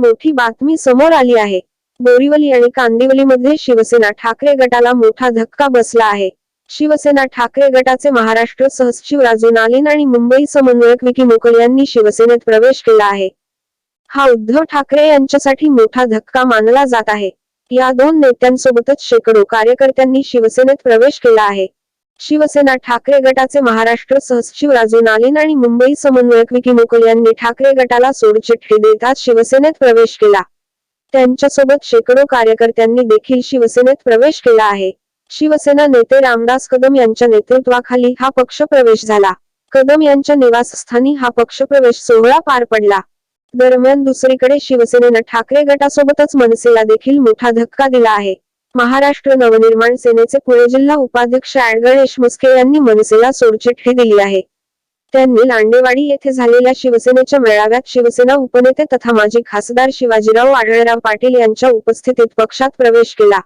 मोठी बातमी समोर आली आहे. बोरिवली आणि कांदिवलीमध्ये शिवसेना ठाकरे गटाला मोठा धक्का बसला आहे. शिवसेना ठाकरे गटाचे महाराष्ट्र सहसचिव राजू नालिन आणि मुंबई समन्वयक विकी मोकल यांनी शिवसेनेत प्रवेश केला आहे. हा उद्धव ठाकरे यांच्यासाठी मोठा धक्का मानला जात आहे. या दोन नेत्यांसोबतच शेकडो कार्यकर्त्यांनी शिवसेनेत प्रवेश केला आहे. शिवसेना ठाकरे गटाचे महाराष्ट्र सहसचिव राजू नालिन आणि मुंबई समन्वयक विकी मोकल यांनी ठाकरे गटाला सोडचिठ्ठी देताच शिवसेनेत प्रवेश केला. त्यांच्यासोबत शेकडो कार्यकर्त्यांनी देखील शिवसेनेत प्रवेश केला आहे. शिवसेना नेते रामदास कदम यांच्या नेतृत्वाखाली हा पक्ष प्रवेश झाला. कदम यांच्या निवासस्थानी हा पक्षप्रवेश सोहळा पार पडला. दरम्यान दुसरीकडे शिवसेनेनं ठाकरे गटासोबतच मनसेला देखील मोठा धक्का दिला आहे. महाराष्ट्र नवनिर्माण सेनेचे पुणे जिल्हा उपाध्यक्ष गणेश मुस्के यांनी मनसेला सोडचिठ्ठी दिली आहे. त्यांनी लांडेवाडी येथे झालेल्या शिवसेनेच्या मेळाव्यात शिवसेना उपनेते तथा माजी खासदार शिवाजीराव आढळराव पाटील यांच्या उपस्थितीत पक्षात प्रवेश केला.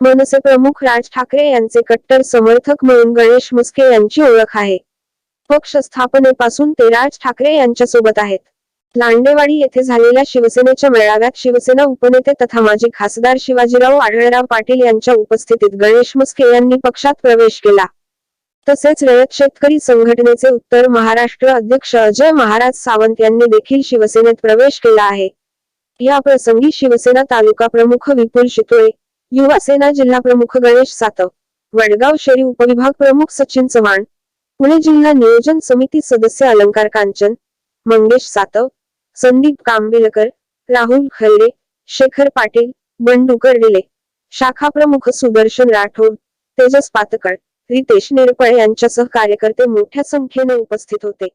मनसे प्रमुख राज ठाकरे यांचे कट्टर समर्थक म्हणून गणेश मुस्के यांची ओळख आहे. पक्ष स्थापनेपासून ते राज ठाकरे यांच्या सोबत आहेत. लांडेवाडी येथे झालेल्या शिवसेनेच्या मेळाव्यात शिवसेना उपनेते तथा माजी खासदार शिवाजीराव आढळराव पाटील यांच्या उपस्थितीत गणेश मुस्के यांनी पक्षात प्रवेश केला. तसेच रयत शेतकरी संघटनेचे उत्तर महाराष्ट्र अध्यक्ष अजय महाराज सावंत यांनी देखील शिवसेनेत प्रवेश केला आहे. या प्रसंगी शिवसेना तालुका प्रमुख विपुल शितोळे युवा सेना जिल्हा प्रमुख गणेश सातव वडगाव शहरी उपविभाग प्रमुख सचिन चव्हाण पुणे जिल्हा नियोजन समिती सदस्य अलंकार कांचन मंगेश सातव संदीप कांबिलकर राहुल खल्ले शेखर पाटील बंडू कर्डिले शाखा प्रमुख सुदर्शन राठोड तेजस पातकळ रितेश निरपळ यांच्यासह कार्यकर्ते मोठ्या संख्येने उपस्थित होते.